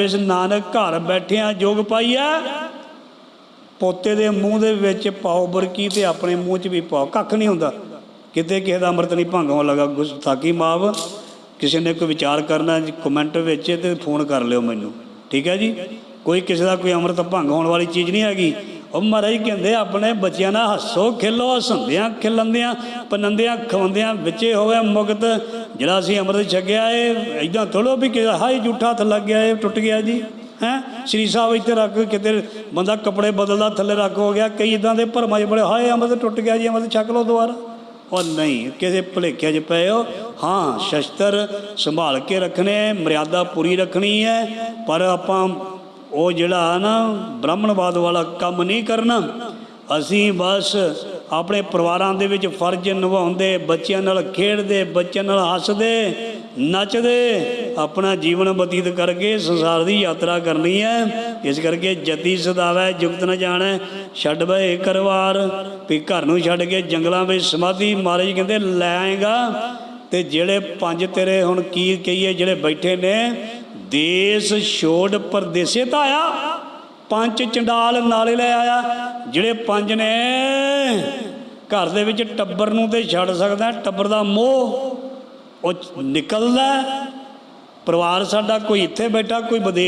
ਇਸ ਨਾਨਕ ਘਰ ਬੈਠਿਆਂ ਜੋਗ ਪਾਈਆ ਪੋਤੇ ਦੇ ਮੂੰਹ ਦੇ ਵਿੱਚ ਪਾਓ ਬਰਕੀ ਤੇ ਆਪਣੇ ਮੂੰਹ 'ਚ ਵੀ ਪਾਓ। ਕੱਖ ਨਹੀਂ ਹੁੰਦਾ। ਕਿਤੇ ਕਿਸੇ ਦਾ ਅੰਮ੍ਰਿਤ ਨਹੀਂ ਭੰਗ ਹੋਣ ਲੱਗਾ। ਗੁਸਤਾਖੀ ਮਾਫ ਕਿਸੇ ਨੇ ਕੋਈ ਵਿਚਾਰ ਕਰਨਾ ਜੀ ਕਮੈਂਟ ਵਿੱਚ ਤੇ ਫੋਨ ਕਰ ਲਿਓ ਮੈਨੂੰ। ਠੀਕ ਹੈ ਜੀ? ਕੋਈ ਕਿਸੇ ਦਾ ਕੋਈ ਅੰਮ੍ਰਿਤ ਭੰਗ ਹੋਣ ਵਾਲੀ ਚੀਜ਼ ਨਹੀਂ ਹੈਗੀ। ਉਹ ਮਹਾਰਾਜ ਕਹਿੰਦੇ, ਆਪਣੇ ਬੱਚਿਆਂ ਨਾਲ ਹੱਸੋ, ਖੇਲੋ ਹਸੰਦਿਆਂ ਖਿਲੰਦਿਆਂ ਪਨੰਦਿਆਂ ਖਵੰਦਿਆਂ ਵਿੱਚੇ ਹੋਵੇ ਮੁਕਤ। ਜਿਹੜਾ ਅਸੀਂ ਅੰਮ੍ਰਿਤ ਛਕਿਆ ਏ ਇਦਾਂ ਥੋੜੋ ਵੀ ਕਿ ਹਾਈ ਜੂਠਾ ਥੱਲੇ ਲੱਗ ਗਿਆ ਏ, ਟੁੱਟ ਗਿਆ ਜੀ, ਹੈ? ਸ਼੍ਰੀ ਸਾਹਿਬ ਇੱਥੇ ਰੱਖ ਕਿਤੇ ਬੰਦਾ ਕੱਪੜੇ ਬਦਲਦਾ, ਥੱਲੇ ਰੱਖ ਹੋ ਗਿਆ, ਕਈ ਇਦਾਂ ਦੇ ਭਰਮਾਂ 'ਚ ਬੜੇ, ਹਾਏ ਅੰਮ੍ਰਿਤ ਟੁੱਟ ਗਿਆ ਜੀ, ਅੰਮ੍ਰਿਤ ਛਕ ਲਓ ਦੁਬਾਰਾ। ਉਹ ਨਹੀਂ, ਕਿਸੇ ਭੁਲੇਖੇ 'ਚ ਪਏ ਹੋ। ਹਾਂ, ਸ਼ਸਤਰ ਸੰਭਾਲ ਕੇ ਰੱਖਣੇ, ਮਰਿਆਦਾ ਪੂਰੀ ਰੱਖਣੀ ਹੈ, ਪਰ ਆਪਾਂ ਉਹ ਜਿਹੜਾ ਨਾ ਬ੍ਰਾਹਮਣਵਾਦ ਵਾਲਾ ਕੰਮ ਨਹੀਂ ਕਰਨਾ। ਅਸੀਂ ਬਸ ਆਪਣੇ ਪਰਿਵਾਰਾਂ ਦੇ ਵਿੱਚ ਫਰਜ਼ ਨਿਭਾਉਂਦੇ, ਬੱਚਿਆਂ ਨਾਲ ਖੇਡਦੇ, ਬੱਚਿਆਂ ਨਾਲ ਹੱਸਦੇ, ਨੱਚਦੇ, ਆਪਣਾ ਜੀਵਨ ਬਤੀਤ ਕਰਕੇ ਸੰਸਾਰ ਦੀ ਯਾਤਰਾ ਕਰਨੀ ਹੈ। ਇਸ ਕਰਕੇ ਜਤੀ ਸਦਾਵੈ, ਜੁਗਤ ਨ ਜਾਣੈ, ਛੱਡ ਬਏ ਕਰਵਾਰ ਵੀ ਘਰ ਨੂੰ ਛੱਡ ਕੇ ਜੰਗਲਾਂ ਵਿੱਚ ਸਮਾਧੀ, ਮਹਾਰਾਜ ਕਹਿੰਦੇ, ਲੈ ਆਏਗਾ। ਤੇ ਜਿਹੜੇ ਪੰਜ ਤੇਰੇ ਹੁਣ ਕੀ ਕਹੀਏ, ਜਿਹੜੇ ਬੈਠੇ ਨੇ, ਦੇਸ਼ ਛੋੜ ਪਰਦੇਸੇ ਤਾਂ ਆਇਆ। ਪੰਜ ਚੰਡਾਲ ਨਾਲੇ ਲੈ ਆਇਆ, ਜਿਹੜੇ ਪੰਜ ਨੇ ਘਰ ਦੇ ਵਿੱਚ ਟੱਬਰ ਨੂੰ ਤੇ ਛੱਡ ਸਕਦਾ, ਟੱਬਰ ਦਾ ਮੋਹ, ਉਹ ਨਿਕਲਦਾ ਪਰਿਵਾਰ ਸਾਡਾ ਕੋਈ ਇੱਥੇ ਬੈਠਾ, ਕੋਈ ਵਿਦੇਸ਼